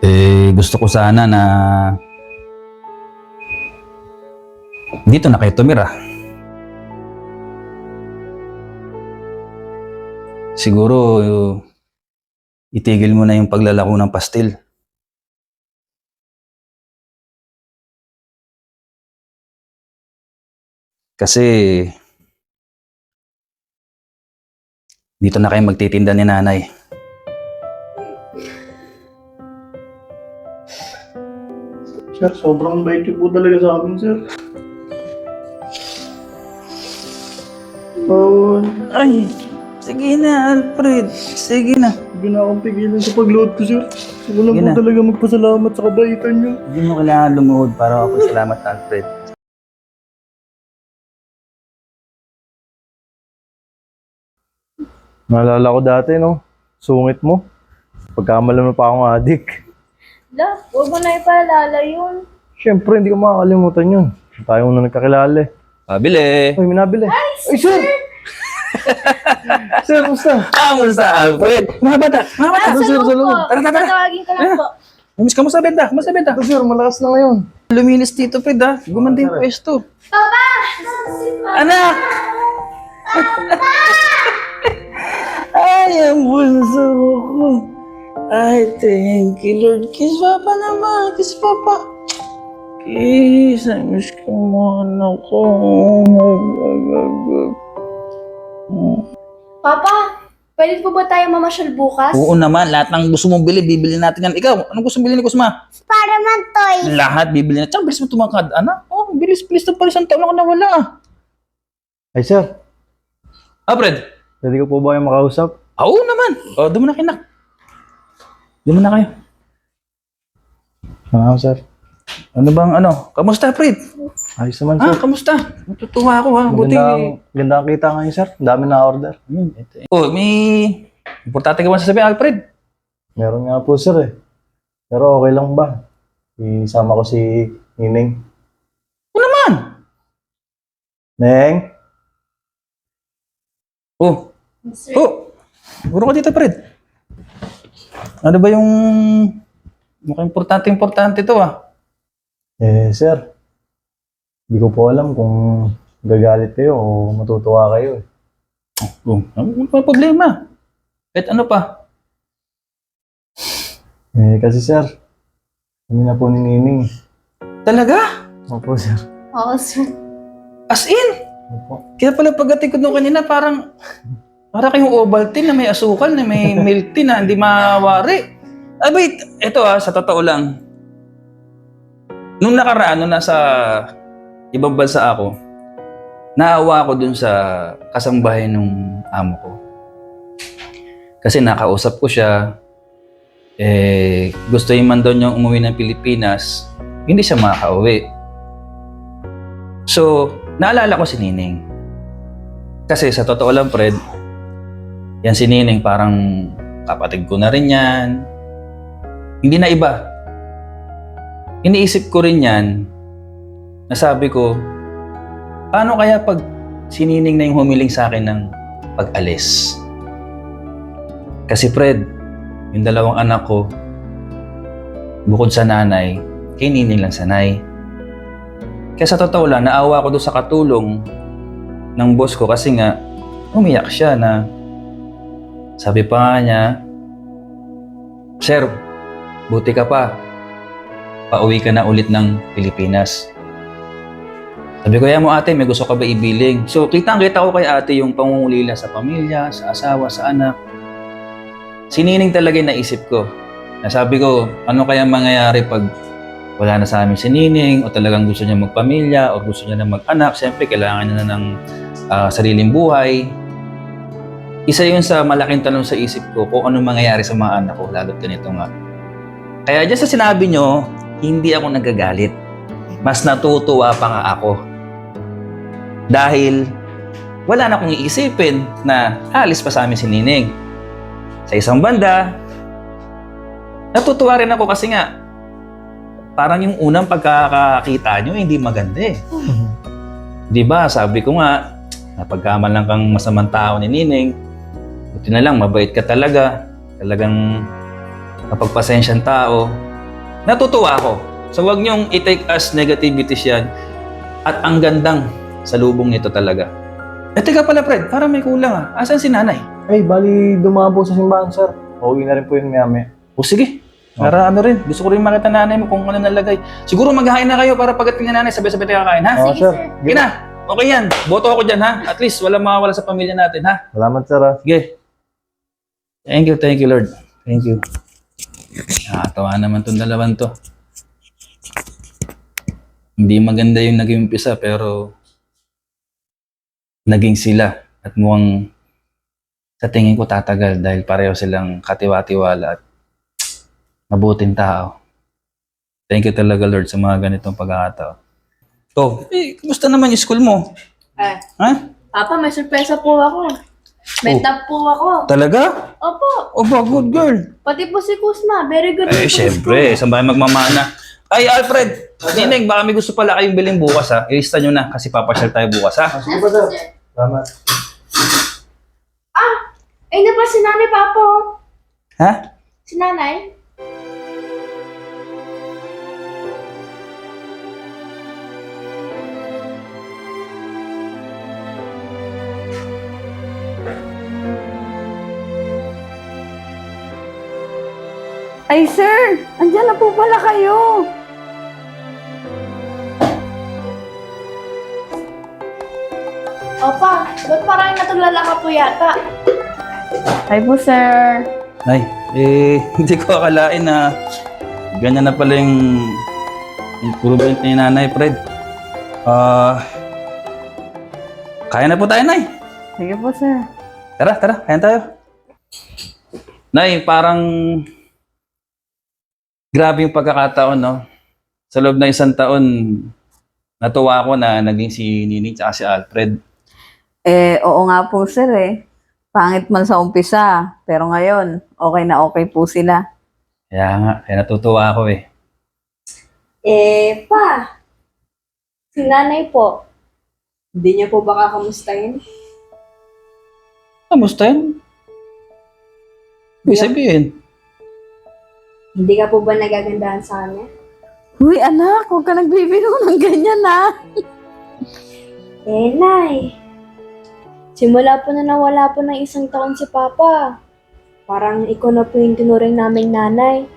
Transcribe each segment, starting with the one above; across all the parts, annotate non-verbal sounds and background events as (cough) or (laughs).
Eh, gusto ko sana na dito na kayo tumira. Siguro, itigil mo na yung paglalako ng pastil. Kasi, dito na kayo magtitinda ni nanay. Sir, sobrang bait niyo po talaga sa amin, sir. Oh, Ay, sige na, Alfred. Sige na. hindi na akong pigilan sa pag-load ko, sir. Gusto ko lang Sige po na. talaga magpasalamat sa kabaitan niyo. Hindi mo kailangan lumuhod para ako salamat, Alfred. Naalala ko dati, no? Sungit mo. Pagkamalam na pa akong adik. La, huwag mo na ipaalala yun. Siyempre, hindi ko makakalimutan yun. Tayo na nagkakilala eh. Pabili. Ay, minabili. Ay, sir! sir, (laughs) musta? Ah, musta, Alfred? Mga bata, mga bata. Ito, sir, sa loob. Tara, tara, tara. Tatawagin ka lang po. Miss, kamusta benta? Kamusta benta? Sir, malakas na ngayon. Luminis dito, Fred, ha? Gumanda yung pwesto. Papa! Anak! (laughs) Ay, ang bunso ko. Ay, thank you, Lord. Kiss Papa naman. Kiss Papa. Kiss. I miss ko mga anak ko. Papa, pwede po ba tayo mamasyal bukas? Oo naman, lahat ng gusto mong bili, bibili natin yan. Ikaw, anong gusto mong bili ni Kusma? Para man toy. Lahat bibili na. Tsaka bilis mo tumakad, anak. Oh, bilis, bilis na pala isang taon ako nawala. ah. Ay, sir. Ah, Fred? Pwede ko po ba yung makausap? Ah, Oo naman. O, doon mo na kinak. Doon mo na kayo. Ah, sir. Ano bang ano? Kamusta, Fred? Ayos naman, Ah, sir. kamusta? Natutuwa ako ha. Buti. Ganda, ganda ang kita ngayon, sir. Ang dami na order. Ayun, ito. Oh, may importante ka ba sasabihin, Alfred? Meron nga po, sir eh. Pero okay lang ba? Isama ko si Nining. Ano naman? Neng? Oh. Oh. Puro ka dito, Fred. Ano ba yung mukhang importante-importante to ah? Eh, sir. Hindi ko po alam kung gagalit kayo o matutuwa kayo eh. Oh, ano pa problema? Kahit ano pa? Eh, kasi sir, kami na po ni Nining. Talaga? Opo, sir. Oo, sir. As in? Opo. Kaya pala pagdating ko nung kanina, parang para kayong Ovaltine na may asukal, na may (laughs) milk tea na hindi mawari. Ay, wait. Ito ah, sa totoo lang. Nung nakaraan, nung nasa ibang bansa ako, naawa ako dun sa kasambahay nung amo ko. Kasi nakausap ko siya, eh, gusto yung man daw niyang umuwi ng Pilipinas, hindi siya makauwi. So, naalala ko si Nining. Kasi sa totoo lang, Fred, yan si Nining parang kapatid ko na rin yan. Hindi na iba. Iniisip ko rin yan, nasabi ko, paano kaya pag si Nining na yung humiling sa akin ng pag-alis? Kasi Fred, yung dalawang anak ko, bukod sa nanay, kay Nining lang sanay. Kaya sa totoo lang, naawa ko doon sa katulong ng boss ko kasi nga, umiyak siya na sabi pa nga niya, Sir, buti ka pa. Pauwi ka na ulit ng Pilipinas. Sabi ko, "Yan mo ate, may gusto ka ba ibiling? So, kitang-kita ko kay ate yung pangungulila sa pamilya, sa asawa, sa anak. Sinining talaga yung naisip ko. Nasabi ko, ano kaya mangyayari pag wala na sa amin si Nining o talagang gusto niya magpamilya o gusto niya na mag-anak. Siyempre, kailangan niya na ng ah, sariling buhay. Isa yun sa malaking tanong sa isip ko kung ano mangyayari sa mga anak ko, lalo't ganito nga. Kaya dyan sa sinabi nyo, hindi ako nagagalit. Mas natutuwa pa nga ako. Dahil wala na akong iisipin na alis pa sa amin si Nining. Sa isang banda, natutuwa rin ako kasi nga, parang yung unang pagkakakita nyo, hindi maganda eh. Di ba? Sabi ko nga, napagkaman lang kang masamang tao ni Nining. Buti na lang, mabait ka talaga. Talagang mapagpasensyang tao. Natutuwa ako. So wag niyong i-take as negativities yan. At ang gandang sa lubong nito talaga. Eh teka pala Fred, parang may kulang ah. Asan si nanay? Ay, bali dumaan po sa simbahan, sir. Pauwi na rin po yun maya O sige, para ano rin. Gusto ko rin makita nanay mo kung ano nalagay. Siguro maghahain na kayo para pagdating ni nanay, sabay-sabay tayo kakain ha? Oo, Sige, sir. sir. Sige na. Okay yan. Boto ako dyan ha. At least wala mawawala sa pamilya natin ha. Salamat, sir. ah. Sige. Thank you, thank you Lord. Thank you. Nakatawa naman tong dalawan to. Hindi maganda yung naging umpisa pero naging sila at mukhang sa tingin ko tatagal dahil pareho silang katiwa-tiwala at mabuting tao. Thank you talaga Lord sa mga ganitong pagkakataon. To, eh, kumusta naman yung school mo? Ah, Ha? Papa, may sorpresa po ako. May Oh. tap po ako. Talaga? Opo, Oh, ba, good girl. pati po si Kusma. Very good Eh, syempre, saan ba kayo magmamana? Ay, Alfred! Nineng, baka may gusto pala kayong bilhin bukas ha. Ilista nyo na kasi papasyal tayo bukas ha. Sige po, sir. Salamat. Ah, ay na pa si nanay, Papo. Ha? Si nanay? Ay, sir! Andyan na po pala kayo! Opa, ba't parang natulala ka po yata? Ay po, sir! Ay, eh, (laughs) hindi ko akalain na ganyan na pala yung improvement ni Nanay Fred. Ah, kaya na po tayo, Nay. Sige po, sir. Tara, tara, kaya tayo. Nay, parang grabe yung pagkakataon, no? Sa loob ng isang taon, natuwa ako na naging si Nining at si Alfred. Eh, oo nga po, sir eh. Pangit man sa umpisa, pero ngayon, okay na okay po sila. Kaya nga, kaya natutuwa ako eh. Eh, pa. Si nanay po. Hindi niya po baka kamustahin? Kamusta yun? Ibig sabihin, Hindi ka po ba nagagandahan sa kanya? Uy, anak, huwag ka nagbibiro ng ganyan, ah. (laughs) Eh, Nay. Simula po na nawala po ng isang taon si Papa. Parang ikaw na po yung tinuring naming nanay.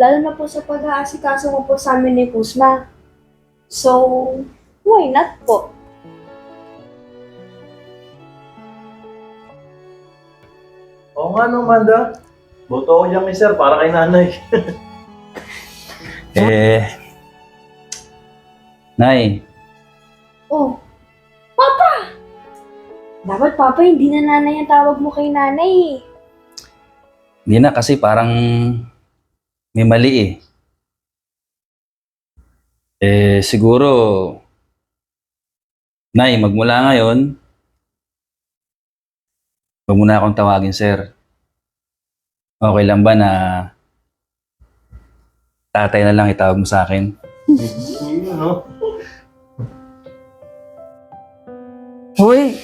Lalo na po sa pag-aasikaso mo po sa amin ni Kusma. So, why not po? Oo nga no, Manda. Boto ko dyan kay sir, para kay nanay. (laughs) eh, Nay, Oh, Papa! Dapat Papa, hindi na nanay ang tawag mo kay nanay. eh. hindi na kasi parang may mali eh. Eh, siguro, Nay, magmula ngayon, huwag mo na akong tawagin, sir. Okay lang ba na tatay na lang itawag mo sa akin? Uy,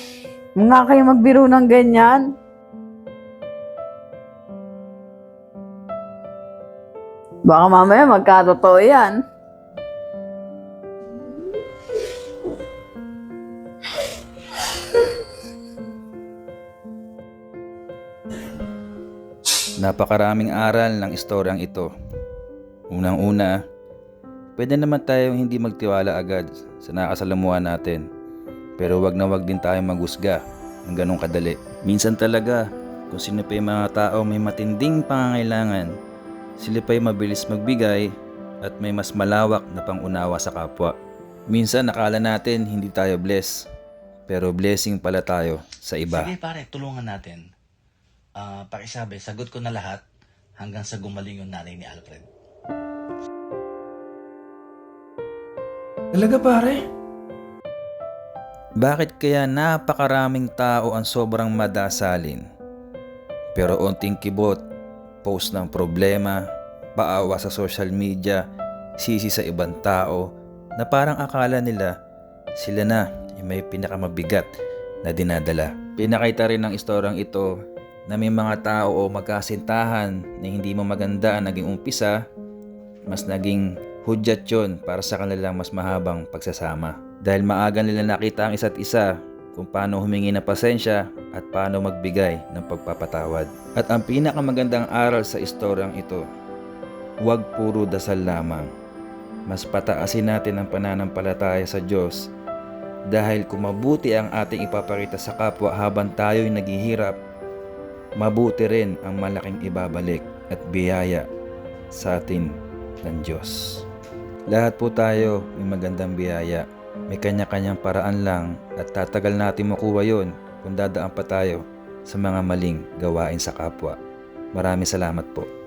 mga kayo magbiro ng ganyan. Baka mamaya magkatotoo yan. Napakaraming aral ng istoryang ito. Unang-una, pwede naman tayong hindi magtiwala agad sa nakasalamuhan natin. Pero wag na wag din tayong maghusga ng ganong kadali. Minsan talaga, kung sino pa yung mga tao may matinding pangangailangan, sila pa yung mabilis magbigay at may mas malawak na pangunawa sa kapwa. Minsan nakala natin hindi tayo bless, pero blessing pala tayo sa iba. Sige pare, tulungan natin. Ah, pakisabi, sagot ko na lahat hanggang sa gumaling yung nanay ni Alfred. Talaga pare? Bakit kaya napakaraming tao ang sobrang madasalin? Pero onting kibot, post ng problema, paawa sa social media, sisi sa ibang tao, na parang akala nila sila na yung may pinakamabigat na dinadala. Pinakita rin ng istoryang ito na may mga tao o magkasintahan na hindi mo maganda ang naging umpisa, mas naging hudyat yun para sa kanilang mas mahabang pagsasama. Dahil maaga nila nakita ang isa't isa kung paano humingi ng pasensya at paano magbigay ng pagpapatawad. At ang pinakamagandang aral sa istoryang ito, huwag puro dasal lamang. Mas pataasin natin ang pananampalataya sa Diyos dahil kung mabuti ang ating ipapakita sa kapwa habang tayo'y naghihirap, mabuti rin ang malaking ibabalik at biyaya sa atin ng Diyos. Lahat po tayo may magandang biyaya. May kanya-kanyang paraan lang at tatagal natin makuha yon kung dadaan pa tayo sa mga maling gawain sa kapwa. Maraming salamat po.